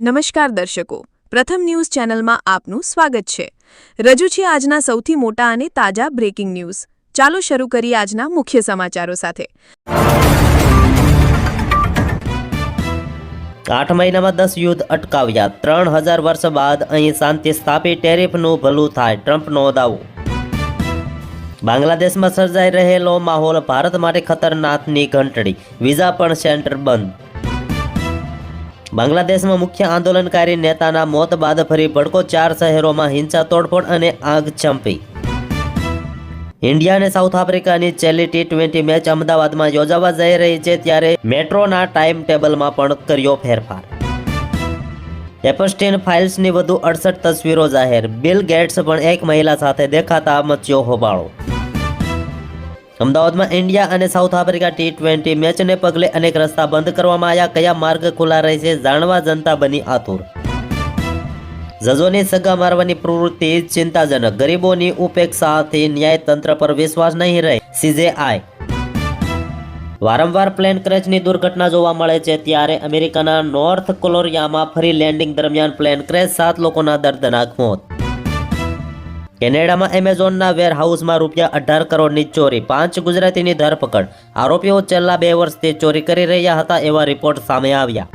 નમસ્કાર દર્શકો. પ્રથમ ન્યૂઝ ચેનલમાં આપનું સ્વાગત છે. રજૂ છે આજના સૌથી મોટા અને તાજા બ્રેકિંગ ન્યૂઝ ચાલો શરૂ કરીએ આજના મુખ્ય સમાચારો સાથે. આઠ મહિનામાં દસ યુદ્ધ અટકાવ્યા. ત્રણ હજાર વર્ષ બાદ અહીં શાંતિ સ્થાપી ટેરિફનું ભલું થાય ટ્રમ્પનો દાવો. બાંગ્લાદેશમાં સર્જાઈ રહેલો માહોલ ભારત માટે ખતરનાકની ઘંટડી. વિઝા પણ સેન્ટર બંધ. બાંગ્લાદેશમાં મુખ્ય આંદોલનકારી નેતાના મોત બાદ ફરી ભડકો ચાર શહેરોમાં હિંસા તોડફોડ અને આગ ચંપી. ઇન્ડિયા અને સાઉથ આફ્રિકાની છેલ્લી ટી ટ્વેન્ટી મેચ અમદાવાદમાં યોજાવા જઈ રહી છે ત્યારે મેટ્રોના ટાઈમ ટેબલમાં પણ કર્યો ફેરફાર. એપસ્ટીન ફાઇલ્સની વધુ અડસઠ તસવીરો જાહેર. બિલ ગેટ્સ પણ એક મહિલા સાથે દેખાતા મચ્યો હોબાળો. અમદાવાદમાં ઇન્ડિયા અને સાઉથ આફ્રિકા ટી ટ્વેન્ટી મેચને પગલે અનેક રસ્તા બંધ કરવામાં આવ્યા. કયા માર્ગ ખુલ્લા રહેશે જાણવા જનતા બની આતુર. જજોની સગા મારવાની પ્રવૃત્તિ ચિંતાજનક. ગરીબોની ઉપેક્ષાથી ન્યાયતંત્ર પર વિશ્વાસ નહીં રહે. સીજેઆઈ. વારંવાર પ્લેન ક્રેશની દુર્ઘટના જોવા મળે છે ત્યારે અમેરિકાના નોર્થ કોલોરિયામાં ફરી લેન્ડિંગ દરમિયાન પ્લેન ક્રેશ સાત લોકોના દર્દનાક મોત. કેનેડામાં એમેઝોનના વેરહાઉસમાં રૂપિયા અઢાર કરોડની ચોરી, પાંચ ગુજરાતીની ધરપકડ. આરોપીઓ છેલ્લા બે વર્ષથી ચોરી કરી રહ્યા હતા એવા રિપોર્ટ સામે આવ્યા.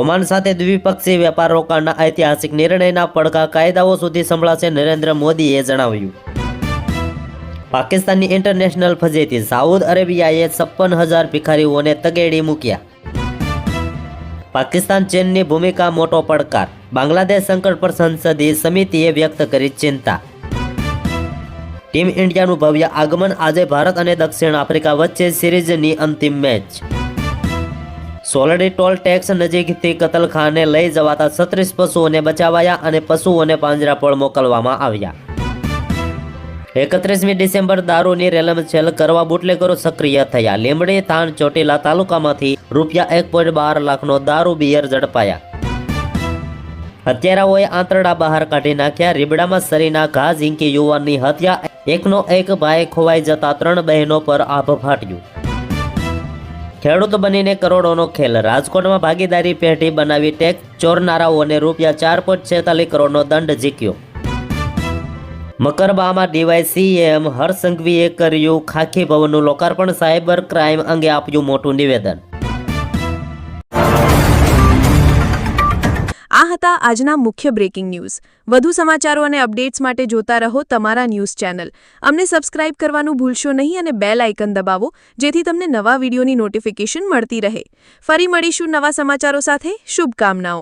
ઓમાન સાથે દ્વિપક્ષી વેપાર રોકાણના ઐતિહાસિક નિર્ણયના પડઘા કાયદાઓ સુધી સંભળાશે નરેન્દ્ર મોદીએ જણાવ્યું. પાકિસ્તાનની ઇન્ટરનેશનલ ફજેતી સાઉદ અરેબિયાએ છપ્પન હજાર ભિખારીઓને તગેડી મૂક્યા. પાકિસ્તાન ચીનની ભૂમિકા મોટો પડકાર. બાંગ્લાદેશ સંકટ પર સંસદીય સમિતિએ વ્યક્ત કરી ચિંતા. ટીમ ઇન્ડિયાનું ભવ્ય આગમન આજે ભારત અને દક્ષિણ આફ્રિકા વચ્ચે સિરીઝની અંતિમ મેચ. સોલડી ટોલ ટેક્સ નજીકથી કતલખાને લઈ જવાતા છત્રીસ પશુઓને બચાવાયા અને પશુઓને પાંજરાપોળ મોકલવામાં આવ્યા. એકત્રીસમી ડિસેમ્બર દારૂની રેલમછેલ કરવા બુટલેગરો સક્રિય થયા. લીમડી થાન, ચોટીલા તાલુકામાંથી રૂપિયા એક પોઈન્ટ બાર લાખનો દારૂ બિયર ઝડપાયા. હત્યારાઓએ આંતરડા બહાર કાઢી નાખ્યા. રીબડામાં સરીના ઘા ઝીંકી યુવાનની હત્યા. એકનો એક ભાઈ ખોવાઈ જતા ત્રણ બહેનો પર આભ ફાટ્યું. ખેડૂત બનીને કરોડોનો ખેલ. રાજકોટમાં ભાગીદારી પેઢી બનાવી ટેક ચોરનારાઓને રૂપિયા ચાર પોઈન્ટ છેતાલીસ કરોડનો દંડ ઝીક્યો. મકરબામાં ડીવાયસીએમ હરસંઘવીએ કર્યું ખાખી ભવનનું લોકાર્પણ. સાયબર ક્રાઇમ અંગે આપ્યું મોટું નિવેદન. આ હતા આજના મુખ્ય બ્રેકિંગ ન્યૂઝ. વધુ સમાચારો અને અપડેટ્સ માટે જોતા રહો તમારા ન્યૂઝ ચેનલ. અમને સબસ્ક્રાઇબ કરવાનું ભૂલશો નહીં અને બેલ આઇકન દબાવો, જેથી તમને નવા વિડીયોની નોટિફિકેશન મળતી રહે. ફરી મળીશું નવા સમાચારો સાથે. શુભકામનાઓ.